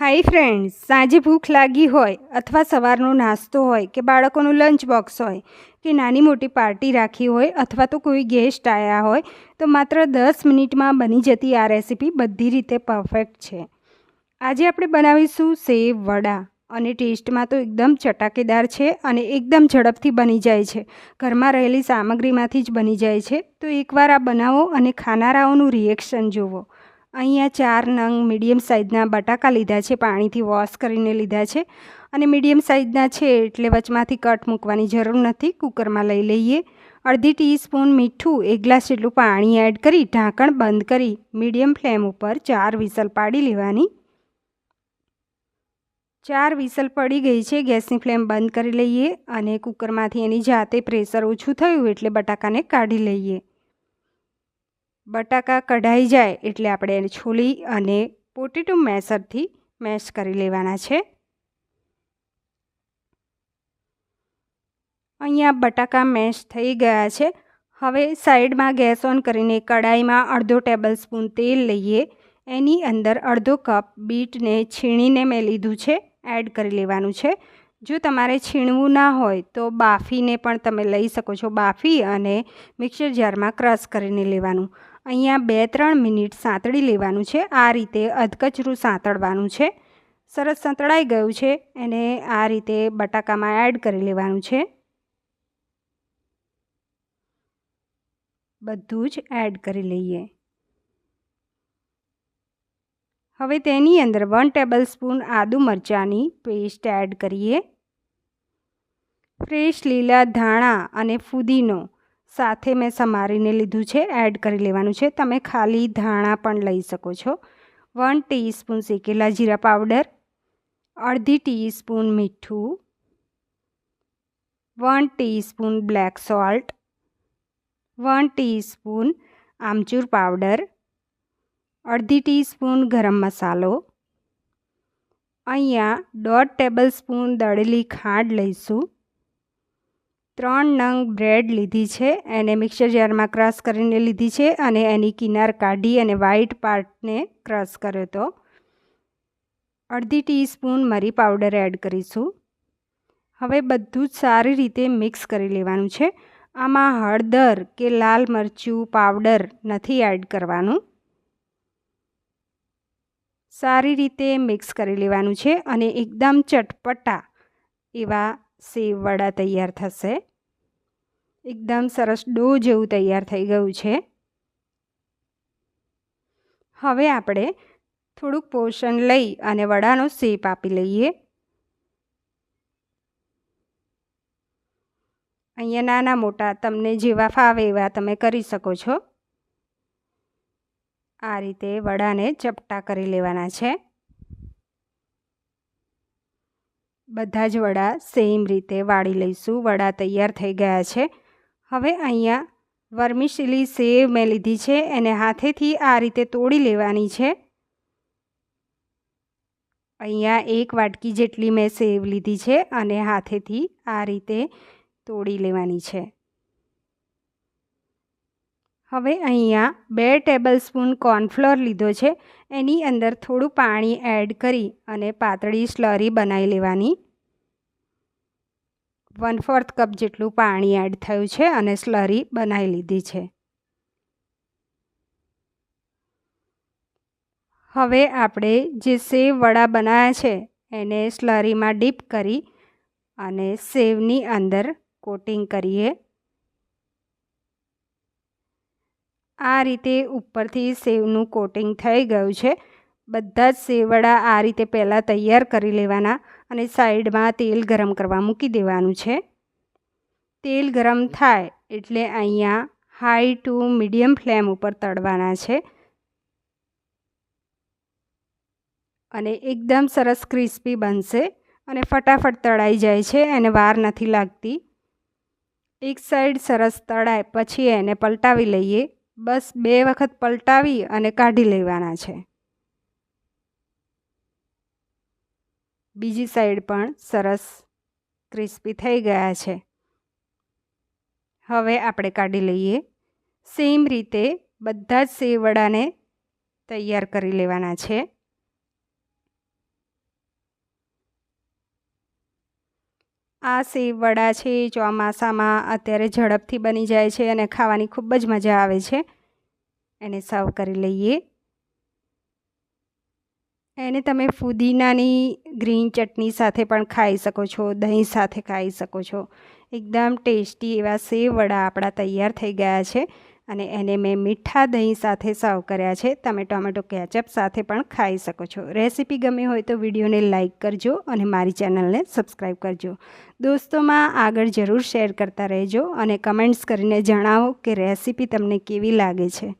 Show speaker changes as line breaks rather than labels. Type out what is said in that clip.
Hi friends સાંજે ભૂખ લાગી હોય અથવા સવારનો નાસ્તો હોય કે બાળકોનું લંચ બોક્સ હોય, કે નાની મોટી પાર્ટી રાખી હોય અથવા તો કોઈ ગેસ્ટ આવ્યા હોય, તો માત્ર દસ મિનિટમાં બની જતી આ રેસીપી બધી રીતે પરફેક્ટ છે. આજે આપણે બનાવીશું સેવ વડા અને ટેસ્ટમાં તો એકદમ ચટાકેદાર છે અને એકદમ ઝડપથી બની જાય છે. ઘરમાં રહેલી સામગ્રીમાંથી જ બની જાય છે. તો એકવાર આ બનાવો અને ખાનારાઓનું રિએક્શન જુઓ અહીંયા ચાર નંગ મીડિયમ સાઇઝના બટાકા લીધા છે, પાણીથી વોશ કરીને લીધા છે. અને મીડિયમ સાઇઝના છે એટલે વચમાંથી કટ મૂકવાની જરૂર નથી, કુકરમાં લઈ લઈએ. અડધી ટીસ્પૂન મીઠું, એક ગ્લાસ જેટલું પાણી એડ કરી, ઢાંકણ બંધ કરી, મીડિયમ ફ્લેમ ઉપર ચાર વિસલ પાડી લેવાની. ચાર વિસલ પડી ગઈ છે, ગેસની ફ્લેમ બંધ કરી લઈએ અને કુકરમાંથી એની જાતે પ્રેશર ઓછું થયું એટલે બટાકાને કાઢી લઈએ. બટાકા કઢાઈ જાય એટલે આપણે એને છોલી અને પોટેટો મેસરથી મેશ કરી લેવાના છે. અહીંયા બટાકા મેશ થઈ ગયા છે. હવે સાઈડમાં ગેસ ઓન કરીને કડાઈમાં અડધો ટેબલ સ્પૂન તેલ લઈએ. એની અંદર અડધો કપ બીટને છીણીને મેં લીધું છે, એડ કરી લેવાનું છે. જો તમારે છીણવું ના હોય તો બાફીને પણ તમે લઈ શકો છો, બાફી અને મિક્સર જારમાં ક્રશ કરીને લેવાનું. અહીંયા બે ત્રણ મિનિટ સાંતળી લેવાનું છે. આ રીતે અધકચરું સાંતળવાનું છે. સરસ સંતળાઈ ગયું છે એને આ રીતે બટાકામાં એડ કરી લેવાનું છે. બધું જ એડ કરી લઈએ. હવે તેની અંદર વન ટેબલ સ્પૂન આદુ મરચાંની પેસ્ટ એડ કરીએ. ફ્રેશ લીલા ધાણા અને ફુદીનો સાથે મેં સમારીને લીધું છે, એડ કરી લેવાનું છે. તમે ખાલી ધાણા પણ લઈ શકો છો. વન ટીસ્પૂન શેકેલા જીરા પાવડર, અડધી ટીસ્પૂન મીઠું, one teaspoon black salt, one teaspoon amchur powder, અડધી ટીસ્પૂન ગરમ મસાલો, અહીંયા દોઢ ટેબલ સ્પૂન દળેલી ખાંડ લઈશું. ત્રણ નંગ બ્રેડ લીધી છે, એને મિક્સર જારમાં ક્રશ કરીને લીધી છે અને એની કિનાર કાઢી અને વ્હાઈટ પાર્ટને ક્રશ કર્યો હતો. અડધી ટીસ્પૂન મરી પાવડર એડ કરીશું. હવે બધું જ સારી રીતે મિક્સ કરી લેવાનું છે. આમાં હળદર કે લાલ મરચું પાવડર નથી એડ કરવાનું. સારી રીતે મિક્સ કરી લેવાનું છે અને એકદમ ચટપટા એવા સેવ વડા તૈયાર થશે. એકદમ સરસ ડો જેવું તૈયાર થઈ ગયું છે. હવે આપણે થોડુંક પોષણ લઈ અને વડાનો શેપ આપી લઈએ. અહીંયા નાના મોટા તમને જેવા ફાવે એવા તમે કરી શકો છો. આ રીતે વડાને ચપટા કરી લેવાના છે. બધા જ વડા સેમ રીતે વાળી લઈશું. વડા તૈયાર થઈ ગયા છે. હવે અહીંયા વર્મિશીલી સેવ મેં લીધી છે. એને હાથેથી આ રીતે તોડી લેવાની છે. અહીંયા એક વાટકી જેટલી મેં સેવ લીધી છે અને હાથેથી આ રીતે તોડી લેવાની છે. હવે અહીંયા બે ટેબલ સ્પૂન કોર્નફ્લોર લીધો છે. એની અંદર થોડું પાણી એડ કરી અને પાતળી સ્લરી બનાવી લેવાની. વન ફોર્થ કપ જેટલું પાણી એડ થયું છે અને સ્લરી બનાવી લીધી છે. હવે આપણે જે સેવ વડા બનાવ્યા છે, એને સ્લરીમાં ડીપ કરી અને સેવની અંદર કોટિંગ કરીએ. આ રીતે ઉપરથી સેવનું કોટિંગ થઈ ગયું છે. બધા જ સેવડા આ રીતે પહેલાં તૈયાર કરી લેવાના અને સાઈડમાં તેલ ગરમ કરવા મૂકી દેવાનું છે. તેલ ગરમ થાય એટલે અહીંયા હાઈ ટુ મીડિયમ ફ્લેમ ઉપર તળવાના છે. અને એકદમ સરસ ક્રિસ્પી બનશે અને ફટાફટ તળાઈ જાય છે એને વાર નથી લાગતી. એક સાઈડ સરસ તળાય, પછી એને પલટાવી લઈએ. બસ બે વખત પલટાવી અને કાઢી લેવાના છે. બીજી સાઈડ પણ સરસ ક્રિસ્પી થઈ ગયા છે. હવે આપણે કાઢી લઈએ. સેમ રીતે બધા જ સેવડાને તૈયાર કરી લેવાના છે. આ સેવવડા છે, ચોમાસામાં અત્યારે ઝડપથી બની જાય છે અને ખાવાની ખૂબ જ મજા આવે છે. એને સર્વ કરી લઈએ. એને તમે ફુદીનાની ગ્રીન ચટણી સાથે પણ ખાઈ શકો છો, દહીં સાથે ખાઈ શકો છો. એકદમ ટેસ્ટી એવા સેવ વડા આપણા તૈયાર થઈ ગયા છે અને એને મેં મીઠા દહીં સાથે સર્વ કર્યા છે. તમે ટોમેટો કેચઅપ સાથે પણ ખાઈ શકો છો. રેસીપી ગમી હોય તો વિડીયોને લાઇક કરજો અને મારી ચેનલને સબસ્ક્રાઈબ કરજો. દોસ્તોમાં આગળ જરૂર શેર કરતા રહેજો અને કમેન્ટ્સ કરીને જણાવો કે રેસીપી તમને કેવી લાગે છે.